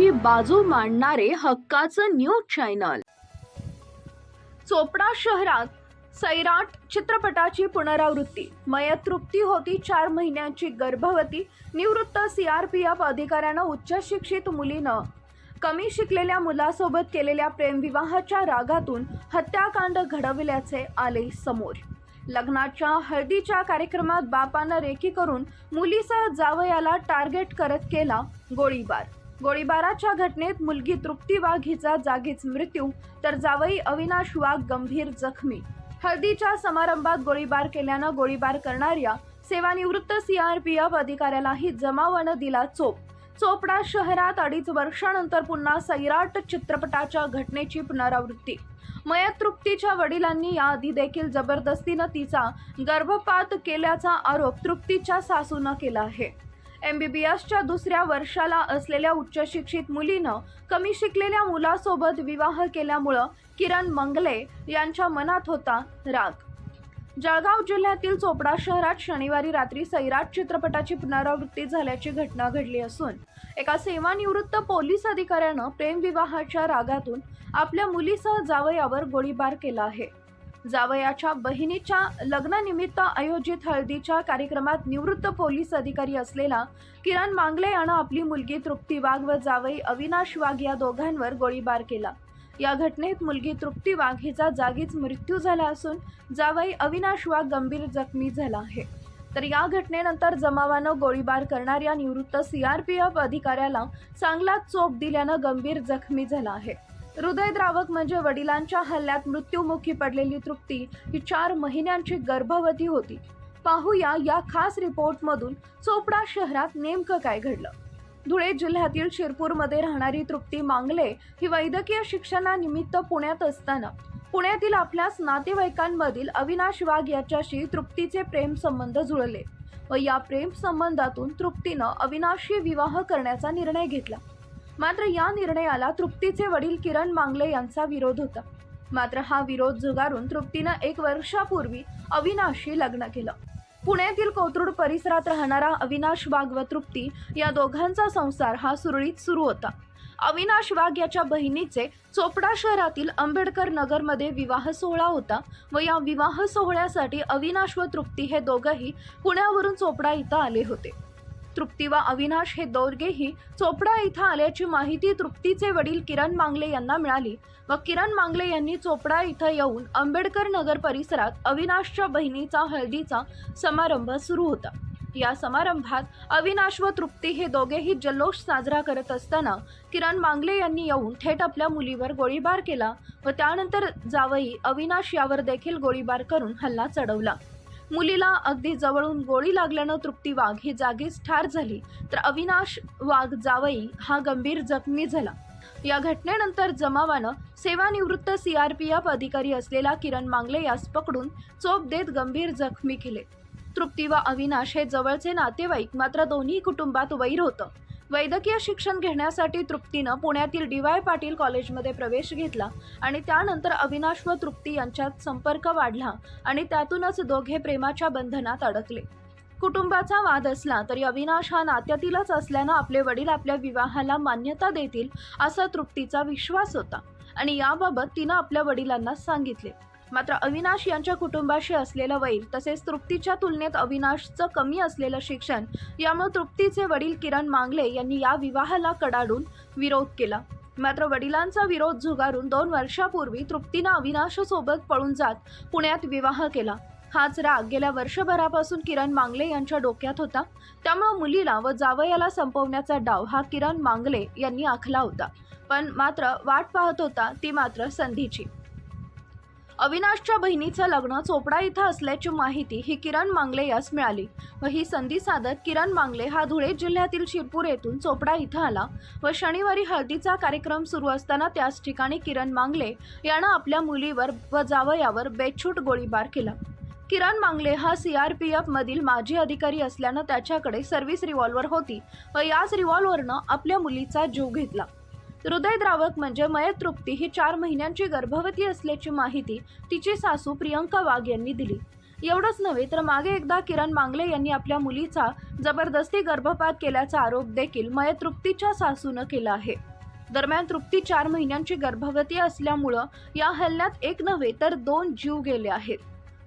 मुलीची बाजू मांडणारे हक्काचं न्यूज चॅनल. चोपडा शहरात सैराट चित्रपटाची पुनरावृत्ती. मयत तृप्ती होती चार महिन्यांची. गर्भवती निवृत्त सीआरपीएफ अधिकाऱ्यानं उच्च शिक्षित मुलीनं कमी शिकलेल्या मुलासोबत केलेल्या प्रेमविवाहाच्या रागातून हत्याकांड घडविल्याचे आले समोर. लग्नाच्या हळदीच्या कार्यक्रमात बापानं रेकी करून मुलीसह जावयाला टार्गेट करत केला गोळीबार. गोळीबाराच्या घटनेत मुलगी तृप्ती वाघ हिचा जागीच मृत्यू तर जावई अविनाश वाघ गंभीर जखमी. हळदीच्या समारंभात गोळीबार केल्यानं गोळीबार करणाऱ्या सेवानिवृत्त सीआरपीएफ अधिकाऱ्यालाही जमावानं दिला चोप. चोपडा शहरात अडीच वर्षानंतर पुन्हा सैराट चित्रपटाच्या घटनेची पुनरावृत्ती. मयत तृप्तीच्या वडिलांनी याआधी देखील जबरदस्तीनं तिचा गर्भपात केल्याचा आरोप तृप्तीच्या सासूनं केला आहे. एम बी बी एसच्या दुसऱ्या वर्षाला असलेल्या उच्च शिक्षित मुलीनं कमी शिकलेल्या मुलासोबत विवाह केल्यामुळं किरण मंगले यांच्या मनात होता राग. जळगाव जिल्ह्यातील चोपडा शहरात शनिवारी रात्री सैराट चित्रपटाची पुनरावृत्ती झाल्याची घटना घडली असून एका सेवानिवृत्त पोलीस अधिकाऱ्यानं प्रेमविवाहाच्या रागातून आपल्या मुलीसह जावयावर गोळीबार केला आहे. जावयाच्या बहिणीच्या लग्नानिमित्त आयोजित हळदीच्या कार्यक्रमात निवृत्त पोलीस अधिकारी असलेला किरण मांगले यानं आपली मुलगी तृप्ती वाघ व जावई अविनाश वाघ या दोघांवर गोळीबार केला. या घटनेत मुलगी तृप्ती वाघ हिचा जागीच मृत्यू झाला असून जावई अविनाश वाघ गंभीर जखमी झाला आहे. तर या घटनेनंतर जमावानं गोळीबार करणाऱ्या निवृत्त सीआरपीएफ अधिकाऱ्याला चांगला चोप दिल्यानं गंभीर जखमी झाला आहे. हृदयद्रावक म्हणजे वडिलांच्या हल्ल्यात मृत्युमुखी पडलेली तृप्ती ही चार महिन्यांची गर्भवती होती. पाहूया या खास रिपोर्टमधून चोपडा शहरात नेमकं काय घडलं. धुळे जिल्ह्यातील शिरपूरमध्ये राहणारी तृप्ती मांगले ही वैद्यकीय शिक्षणानिमित्त पुण्यात असताना पुण्यातील आपल्याच नातेवाईकांमधील अविनाश वाघ याच्याशी तृप्तीचे प्रेम संबंध जुळले व या प्रेम संबंधातून तृप्तीनं अविनाशशी विवाह करण्याचा निर्णय घेतला. मात्र या निर्णयाला तृप्तीचे वडील किरण मांगले यांचा विरोध होता. मात्र हा विरोध झुगारून तृप्तीनं एक वर्षापूर्वी अविनाशशी लग्न केलं. पुण्यातील कोथरूड परिसरात राहणारा अविनाश वाघ व तृप्ती या दोघांचा संसार हा सुरळीत सुरू होता. अविनाश वाघ याच्या बहिणीचे चोपडा शहरातील आंबेडकर नगरमध्ये विवाह सोहळा होता व या विवाह सोहळ्यासाठी अविनाश व तृप्ती हे दोघंही पुण्यावरून चोपडा इथं आले होते. तृप्ती व अविनाश हे दोघेही चोपडा इथं आल्याची माहिती तृप्तीचे वडील किरण मांगले यांना मिळाली व किरण मांगले यांनी चोपडा इथं येऊन आंबेडकर नगर परिसरात अविनाशच्या बहिणीचा हळदीचा समारंभ सुरू होता. या समारंभात अविनाश व तृप्ती हे दोघेही जल्लोष साजरा करत असताना किरण मांगले यांनी येऊन थेट आपल्या मुलीवर गोळीबार केला व त्यानंतर जावई अविनाश यावर देखील गोळीबार करून हल्ला चढवला. मुलीला अगदी जवळून गोळी लागल्यानं तृप्ती वाघ ही जागीच ठार झाली. तर अविनाश वाघ जावई हा गंभीर जखमी झाला. या घटनेनंतर जमावानं सेवानिवृत्त सीआरपीएफ अधिकारी असलेला किरण मांगले यास पकडून चोप देत गंभीर जखमी केले. तृप्ती व अविनाश हे जवळचे नातेवाईक मात्र दोन्ही कुटुंबात वैर होतं. वैद्यकीय शिक्षण घेण्यासाठी तृप्तीनं पुण्यातील डी वाय पाटील कॉलेजमध्ये प्रवेश घेतला आणि त्यानंतर अविनाश व तृप्ती यांच्यात संपर्क वाढला आणि त्यातूनच दोघे प्रेमाच्या बंधनात अडकले. कुटुंबाचा वाद असला तरी अविनाश हा नात्यातीलच असल्यानं आपले वडील आपल्या विवाहाला मान्यता देतील असा तृप्तीचा विश्वास होता आणि याबाबत तिनं आपल्या वडिलांना सांगितले. मात्र अविनाश यांच्या कुटुंबाशी असलेलं वैर तसेच तृप्तीच्या तुलनेत अविनाशचं कमी असलेलं शिक्षण यामुळे तृप्तीचे वडील किरण मांगले यांनी या विवाहाला कडाडून विरोध केला. मात्र वडिलांचा विरोध झुगारून दोन वर्षापूर्वी तृप्तीनं अविनाशसोबत पळून जात पुण्यात विवाह केला. हाच राग गेल्या वर्षभरापासून किरण मांगले यांच्या डोक्यात होता. त्यामुळे मुलीला व जावयाला संपवण्याचा डाव हा किरण मांगले यांनी आखला होता. पण मात्र वाट पाहत होता ती मात्र संधीची. अविनाशच्या बहिणीचं लग्न चोपडा इथं असल्याची माहिती ही किरण मांगले यास मिळाली. व ही संधी साधत किरण मांगले हा धुळे जिल्ह्यातील शिरपूर येथून चोपडा इथं आला व शनिवारी हळदीचा कार्यक्रम सुरू असताना त्याच ठिकाणी किरण मांगले यानं आपल्या मुलीवर व जावयावर बेछूट गोळीबार केला. किरण मांगले हा सीआरपीएफ मधील माजी अधिकारी असल्यानं त्याच्याकडे सर्व्हिस रिव्हॉल्वर होती व याच रिव्हॉल्वरनं आपल्या मुलीचा जीव घेतला. हृदयद्रावक म्हणजे मयतृप्ती ही चार महिन्यांची गर्भवती असल्याची माहिती तिची सासू प्रियंका वाघ यांनी दिली. एवढंच नव्हे तर मागे एकदा किरण मांगले यांनी आपल्या मुलीचा जबरदस्ती गर्भपात केल्याचा आरोप देखील मयतृप्तीच्या सासूनं केला आहे. दरम्यान तृप्ती चार महिन्यांची गर्भवती असल्यामुळं या हल्ल्यात एक नव्हे तर दोन जीव गेले आहेत.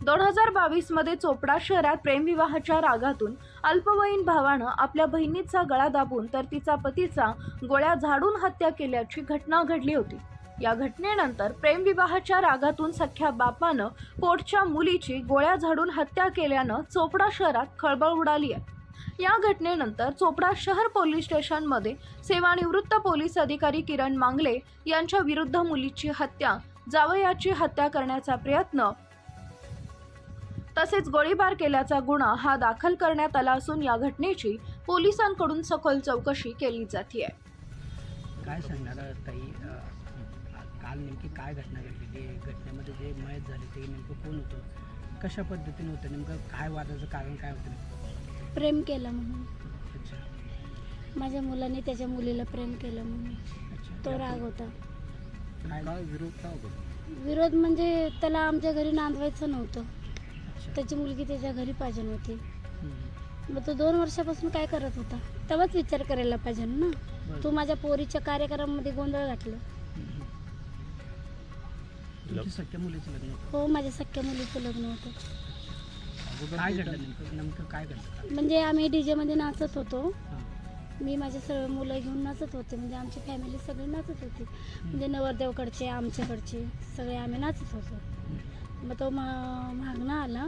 दोन हजार बावीसमध्ये चोपडा शहरात प्रेमविवाहाच्या रागातून अल्पवयीन भावानं आपल्या बहिणीचा गळा दाबून तर तिचा पतीचा गोळ्या झाडून हत्या केल्याची घटना घडली होती. या घटनेनंतर प्रेमविवाहाच्या रागातून सख्या बापानं पोटच्या मुलीची गोळ्या झाडून हत्या केल्यानं चोपडा शहरात खळबळ उडाली आहे. या घटनेनंतर चोपडा शहर पोलीस स्टेशनमध्ये सेवानिवृत्त पोलीस अधिकारी किरण मांगले यांच्या विरुद्ध मुलीची हत्या जावयाची हत्या करण्याचा प्रयत्न तसेच गोळीबार केल्याचा गुन्हा हा दाखल करण्यात आला असून या घटनेची पोलिसांकडून सखोल चौकशी केली जाते काय सांगणार ताई? काल नेमकी काय घटना घडली? ते घटनेमध्ये जे मयत झाले ते नेमकं कोण होतं? कशा पद्धतीने होतं? नेमकं काय वादाचं कारण काय होतं? प्रेम केलं म्हणून. अच्छा. माझ्या मुलाने त्याच्या मुलीला प्रेम केलं म्हणून. तो राग होता. काय काय विरोध का होतो? विरोध म्हणजे त्याला आमच्या घरी नांदवायचं नव्हतं. त्याची मुलगी त्याच्या घरी पाहिजे हम्म. मग तो दोन वर्षापासून काय करत होता? तेव्हाच विचार करायला पाहिजे ना. तू माझ्या पोरीच्या कार्यक्रमामध्ये गोंधळ घातलं. होतं. हो माझ्या सख्या मुलीचं लग्न होतं. म्हणजे आम्ही डी जेमध्ये नाचत होतो. मी माझे सर्व मुलं घेऊन नाचत होते. म्हणजे आमची फॅमिली सगळी नाचत होती. म्हणजे नवरदेवकडचे आमच्याकडचे सगळे आम्ही नाचत होतो. मग तो मागणं आला.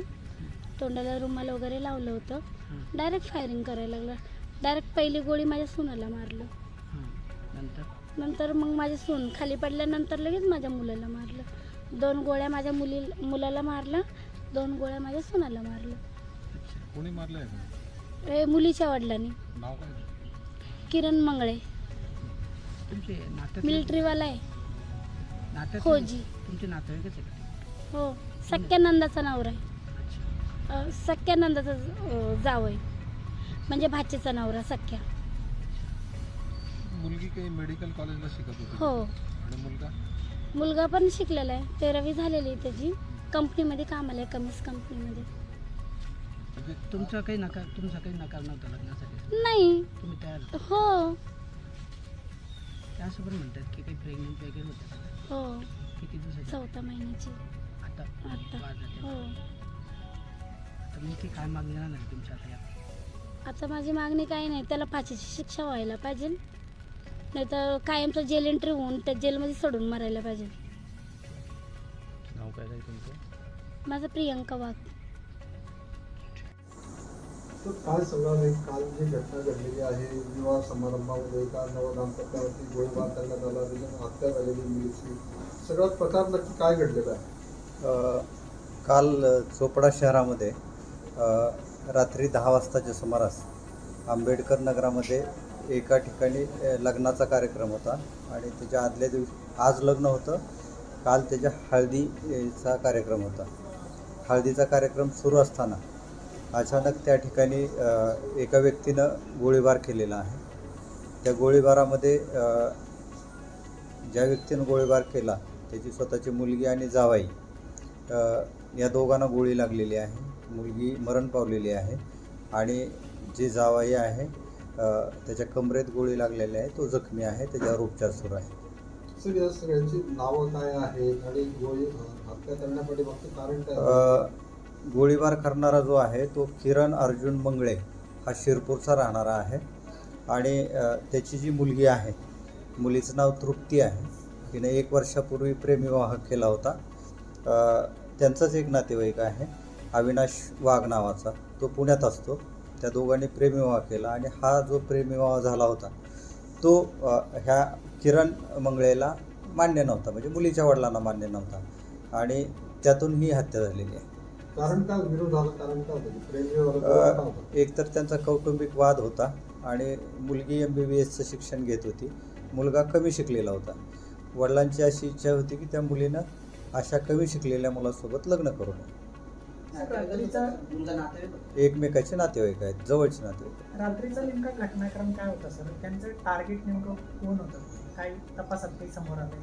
तोंडाला रुमाल वगैरे लावलं होतं. हां डायरेक्ट फायरिंग करायला लागला. डायरेक्ट पहिली गोळी माझ्या सुनाला मारलं. हां नंतर? नंतर मग माझी सून खाली पडल्यानंतर लगेच माझ्या मुलाला मारलं. दोन गोळ्या माझ्या मुली मुलाला मारलं दोन गोळ्या माझ्या सुनाला मारलं कोणी मारलंय ए मुलीच्या वडिलांनी. नाव काय? किरण मंगळे. तुमचे मिलिटरीवाला आहे. नात्यात फौजी तुमचे नातेवाईकच आहे का? हो सख्यानंदाचा नवरा आहे सख्यानंदाचा जाव आहे. म्हणजे भाचेचा नवरा सख्या. मुलगी काही मेडिकल कॉलेजला शिकत होती हो. आणि मुलगा? मुलगा पण शिकलेला आहे. तेरावी झालेली आहे त्याची. कंपनीमध्ये कामाला आहे कमीच कंपनीमध्ये. म्हणजे तुमचा काही नकार तुमचा काही नकार नव्हता लग्नासाठी? नाही. तुम्ही तयार हो. ते असं पण म्हणतात की काही प्रेग्नेंट वगैरे होतं का? हो. किती दिवसाची? चौथा महिन्याची. आता. आता. हो. तर मग ती काय मागणी राहणार तुमच्या आता या? आता माझी मागणी काही नाही. त्याला फाशीची शिक्षा व्हायला पाहिजे. नाही तर कायमचं जेल एंट्री होऊन त्या जेलमध्ये सोडून मारायला पाहिजे. नाव काय आहे तुमचं? माझं प्रियंका वाघ. तर काय सांगाल काल जी घटना घडलेली आहे विवाह समारंभामध्ये एका नवदाम्पत्यावरती गोळीबार करण्यात आला त्याच्यानं हत्या झालेली मुलीची. सगळा प्रकार नक्की काय घडलेला आहे? काल चोपडा शहरामध्ये रात्री दहा वाजताच्या सुमारास आंबेडकर नगरामध्ये एका ठिकाणी लग्नाचा कार्यक्रम होता आणि त्याच्या आदल्या दिवशी आज लग्न होतं. काल त्याच्या हळदीचा कार्यक्रम होता. हळदीचा कार्यक्रम सुरू असताना अचानक त्या ठिकाणी एका व्यक्तीनं गोळीबार केलेला आहे. त्या गोळीबारामध्ये ज्या व्यक्तीनं गोळीबार केला त्याची स्वतःची मुलगी आणि जावाई या दोघांना गोळी लागलेली आहे. मुलगी मरण पावलेली आहे आणि जे जावाई आहे त्याच्या कमरेत गोळी लागलेली आहे तो जखमी आहे त्याच्यावर उपचार सुरू आहे. सर या सगळ्यांची नावं काय आहेत आणि गोळी हत्या करण्यासाठी फक्त कारण काय अ, गोळीबार करणारा जो आहे तो किरण अर्जुन मंगळे हा शिरपूरचा राहणारा आहे आणि त्याची जी मुलगी आहे मुलीचं नाव तृप्ती आहे. तिने एक वर्षापूर्वी प्रेमविवाह केला होता. त्यांचाच एक नातेवाईक आहे अविनाश वाघ नावाचा. तो पुण्यात असतो. त्या दोघांनी प्रेमविवाह केला आणि हा जो प्रेमविवाह झाला होता तो ह्या किरण मंगळेला मान्य नव्हता. म्हणजे मुलीच्या वडिलांना मान्य नव्हता. आणि त्यातून ही हत्या झालेली आहे. कारण विरोध झाला? का होता? एक तर त्यांचा कौटुंबिक वाद होता आणि मुलगी एम बी बी एसचं शिक्षण घेत होती. मुलगा कमी शिकलेला होता. वडिलांची अशी इच्छा होती की त्या मुलीनं अशा कमी शिकलेल्या मुलासोबत लग्न करू नये. रात्रीचा एकमेकाचे नातेवाईक आहेत जवळचे नातेवाईक रात्रीचा नेमका घटनाक्रम काय होता सर? त्यांचं टार्गेट नेमकं कोण होतं? काही तपासात काही समोर आलं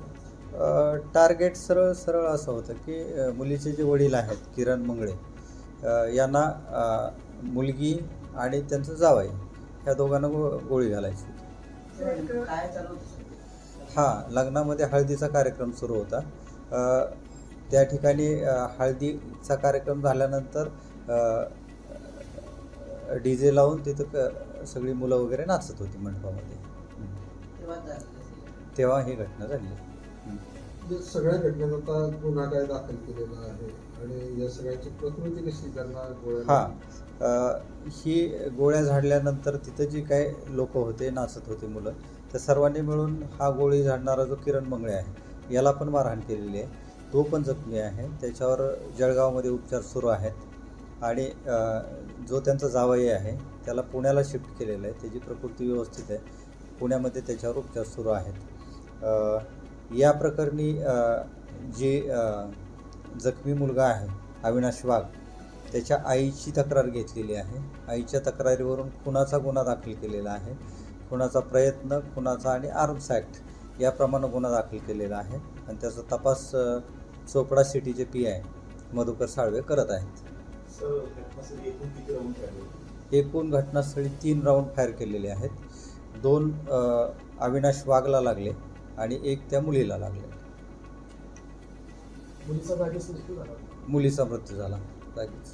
अ, टार्गेट सरळ सरळ असं होतं की अ, मुलीचे जे वडील आहेत किरण मंगळे अ, यांना अ, मुलगी आणि त्यांचं जावई ह्या दोघांना गो गोळी घालायची. होती हां लग्नामध्ये हळदीचा कार्यक्रम सुरू होता. त्या ठिकाणी हळदीचा कार्यक्रम झाल्यानंतर डी जे लावून तिथं क सगळी मुलं वगैरे नाचत होती मंडपामध्ये. तेव्हा ही घटना झाली. म्हणजे सगळ्या घटनेत आता गुन्हा काय दाखल केलेला आहे आणि या सगळ्याची प्रकृती कशी त्यांना गोळ्या हां ही गोळ्या झाडल्यानंतर तिथं जी काय लोक होते नाचत होते मुलं त्या सर्वांनी मिळून हा गोळी झाडणारा जो किरण मंगळे आहे याला पण मारहाण केलेली आहे. तो पण जखमी आहे. त्याच्यावर जळगावमध्ये उपचार सुरू आहेत. आणि जो त्यांचा जावई आहे त्याला पुण्याला शिफ्ट केलेलं आहे. त्याची प्रकृती व्यवस्थित आहे. पुण्यामध्ये त्याच्यावर उपचार सुरू आहेत. या प्रकरणी जे जी जखमी मुलगा आहे अविनाश वाघ त्याच्या आईची तक्रार घेतलेली आहे. आईच्या तक्रारीवरून खुनाचा गुन्हा दाखल केलेला आहे. खुनाचा प्रयत्न खुनाचा आणि आर्म्स ॲक्ट याप्रमाणे गुन्हा दाखल केलेला आहे आणि त्याचा तपास चोपडा सिटीचे पी आय मधुकर साळवे करत आहेत. एकूण घटनास्थळी तीन राऊंड फायर केलेले आहेत. दोन अविनाश वाघला लागले आणि एक त्या मुलीला लागले. मुलीचा जागीच मृत्यू झाला. मुलीचा मृत्यू झाला. जागीच.